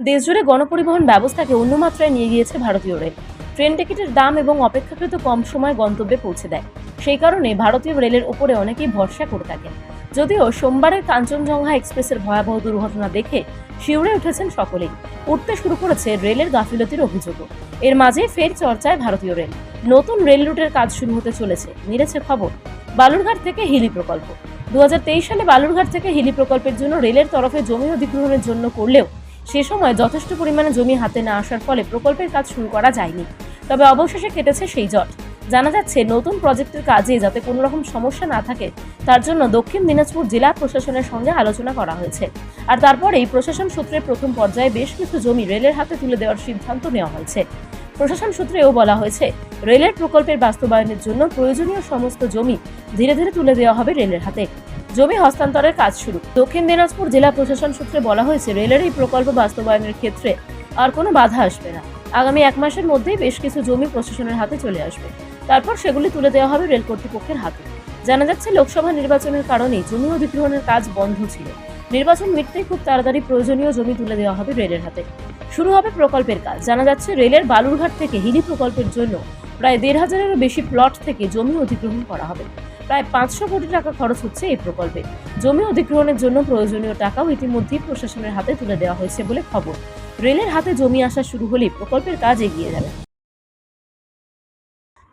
দেশজুড়ে গণপরিবহন ব্যবস্থাকে অন্য মাত্রায় নিয়ে গিয়েছে ভারতীয় রেল ট্রেন টিকিটের দাম এবং অপেক্ষাকৃত কম সময় গন্তব্যে পৌঁছে দেয়। সেই কারণে ভারতীয় রেলের ওপরে অনেকেই ভরসা করে থাকেন যদিও সোমবারের কাঞ্চনজঙ্ঘা এক্সপ্রেসের ভয়াবহ দুর্ঘটনা দেখে শিউরে উঠেছেন সকলেই। উঠতে শুরু করেছে রেলের গাফিলতির অভিযোগও। এর মাঝে ফের চর্চায় ভারতীয় রেল। নতুন রেল রুটের কাজ শুরু হতে চলেছে, মিলেছে খবর। বালুরঘাট থেকে হিলি প্রকল্প। দু হাজার তেইশ সালে বালুরঘাট থেকে হিলি প্রকল্পের জন্য রেলের তরফে জমি অধিগ্রহণের জন্য করলেও সে সময় যথেষ্ট পরিমাণে জমি হাতে না আসার ফলে প্রকল্পের কাজ শুরু করা যায়নি। তবে অবশেষে কেটেছে সেই জট। জানা যাচ্ছে, নতুন প্রজেক্টের কাজে যাতে কোনো রকম সমস্যা না থাকে, তার জন্য দক্ষিণ দিনাজপুর জেলা প্রশাসনের সঙ্গে আলোচনা করা হয়েছে। আর তারপরেই প্রশাসন সূত্রে প্রথম পর্যায়ে বেশ কিছু জমি রেলের হাতে তুলে দেওয়ার সিদ্ধান্ত নেওয়া হয়েছে। প্রশাসন সূত্রেও বলা হয়েছে, রেলের প্রকল্পের বাস্তবায়নের জন্য প্রয়োজনীয় সমস্ত জমি ধীরে ধীরে তুলে দেওয়া হবে রেলের হাতে। জমি হস্তান্তরের কাজ শুরু। দক্ষিণ দিনাজপুর জেলা প্রশাসন সূত্রে বলা হয়েছে, রেলের এই প্রকল্প বাস্তবায়নের ক্ষেত্রে আর কোনো বাধা আসবে না। আগামী এক মাসের মধ্যেই বেশ কিছু জমি প্রশাসনের হাতে চলে আসবে। তারপর সেগুলি তুলে দেওয়া হবে রেল কর্তৃপক্ষের হাতে। জানা যাচ্ছে, লোকসভা নির্বাচনের কারণে জমি অধিগ্রহণের কাজ বন্ধ ছিল। নির্বাচন মিটতেই খুব তাড়াতাড়ি প্রয়োজনীয় জমি তুলে দেওয়া হবে রেলের হাতে। শুরু হবে প্রকল্পের কাজ। জানা যাচ্ছে, রেলের বালুরঘাট থেকে হিলি প্রকল্পের জন্য প্রায় দেড় হাজারেরও বেশি প্লট থেকে জমি অধিগ্রহণ করা হবে। প্রায় পাঁচশো কোটি টাকা খরচ হচ্ছে এই প্রকল্পে। জমি অধিগ্রহণের জন্য প্রয়োজনীয় টাকাও ইতিমধ্যেই প্রশাসনের হাতে তুলে দেওয়া হয়েছে বলে খবর। রেলের হাতে জমি আসা শুরু হলেই প্রকল্পের কাজ এগিয়ে যাবে।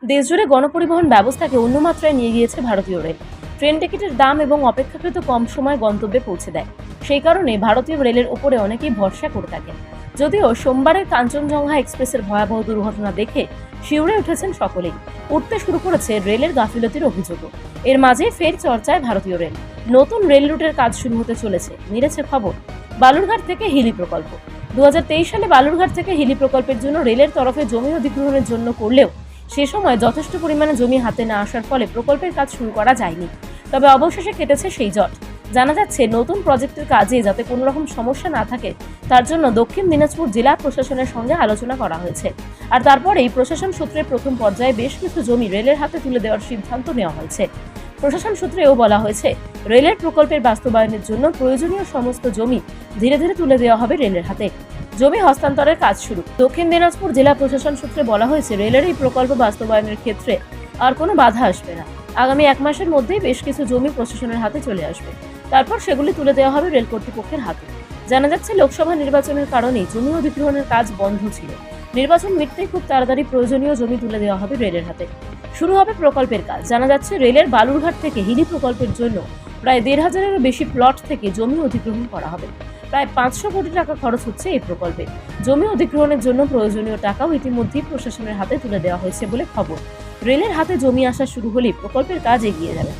দেশজুড়ে গণপরিবহন ব্যবস্থাকে অন্য মাত্রায় নিয়ে গিয়েছে ভারতীয় রেল। ট্রেন টিকিটের দাম এবং অপেক্ষাকৃত কম সময় গন্তব্যে পৌঁছে দেয়। সেই কারণে ভারতীয় রেলের ওপরে অনেকেই ভরসা করে থাকেন। যদিও সোমবারের কাঞ্চনজঙ্ঘা এক্সপ্রেসের ভয়াবহ দুর্ঘটনা দেখে শিউরে উঠেছেন সকলেই। উঠতে শুরু করেছে রেলের গাফিলতির অভিযোগও। এর মাঝে ফের চর্চায় ভারতীয় রেল। নতুন রেল রুটের কাজ শুরু হতে চলেছে, মিলেছে খবর। বালুরঘাট থেকে হিলি প্রকল্প। দু হাজার তেইশ সালে বালুরঘাট থেকে হিলি প্রকল্পের জন্য রেলের তরফে জমি অধিগ্রহণের জন্য করলেও সে সময় যথেষ্ট পরিমাণে জমি হাতে না আসার ফলে প্রকল্পের কাজ শুরু করা যায়নি। তবে অবশেষে কেটেছে সেই জট। জানা যাচ্ছে, নতুন প্রজেক্টের কাজে যাতে কোনো রকম সমস্যা না থাকে তার জন্য দক্ষিণ দিনাজপুর জেলা প্রশাসনের সঙ্গে আলোচনা করা হয়েছে। আর তারপরেই প্রশাসন সূত্রে প্রথম পর্যায়ে বেশ কিছু জমি রেলের হাতে তুলে দেওয়ার সিদ্ধান্ত নেওয়া হয়েছে। প্রশাসন সূত্রেও বলা হয়েছে, রেলের প্রকল্পের বাস্তবায়নের জন্য প্রয়োজনীয় সমস্ত জমি ধীরে ধীরে তুলে দেওয়া হবে রেলের হাতে। জমি হস্তান্তরের কাজ শুরু। দক্ষিণ দিনাজপুর জেলা প্রশাসন সূত্রে বলা হয়েছে, রেলের এই প্রকল্প বাস্তবায়নের ক্ষেত্রে আর কোনো বাধা আসবে না। আগামী এক মাসের মধ্যেই বেশ কিছু জমি প্রশাসনের হাতে চলে আসবে। তারপর সেগুলি তুলে দেওয়া হবে রেল কর্তৃপক্ষের হাতে। জানা যাচ্ছে, লোকসভা নির্বাচনের কারণে জমি অধিগ্রহণের কাজ বন্ধ ছিল। নির্বাচন মিটতেই খুব তাড়াতাড়ি প্রয়োজনীয় জমি তুলে দেওয়া হবে রেলের হাতে। শুরু হবে প্রকল্পের কাজ। জানা যাচ্ছে, রেলের বালুরঘাট থেকে হিলি প্রকল্পের জন্য প্রায় দেড় হাজারেরও বেশি প্লট থেকে জমি অধিগ্রহণ করা হবে। প্রায় পাঁচশো কোটি টাকা খরচ হচ্ছে এই প্রকল্পে। জমি অধিগ্রহণের জন্য প্রয়োজনীয় টাকাও ইতিমধ্যেই প্রশাসনের হাতে তুলে দেওয়া হয়েছে বলে খবর। রেলের হাতে জমি আসা শুরু হলেই প্রকল্পের কাজ এগিয়ে যাবে।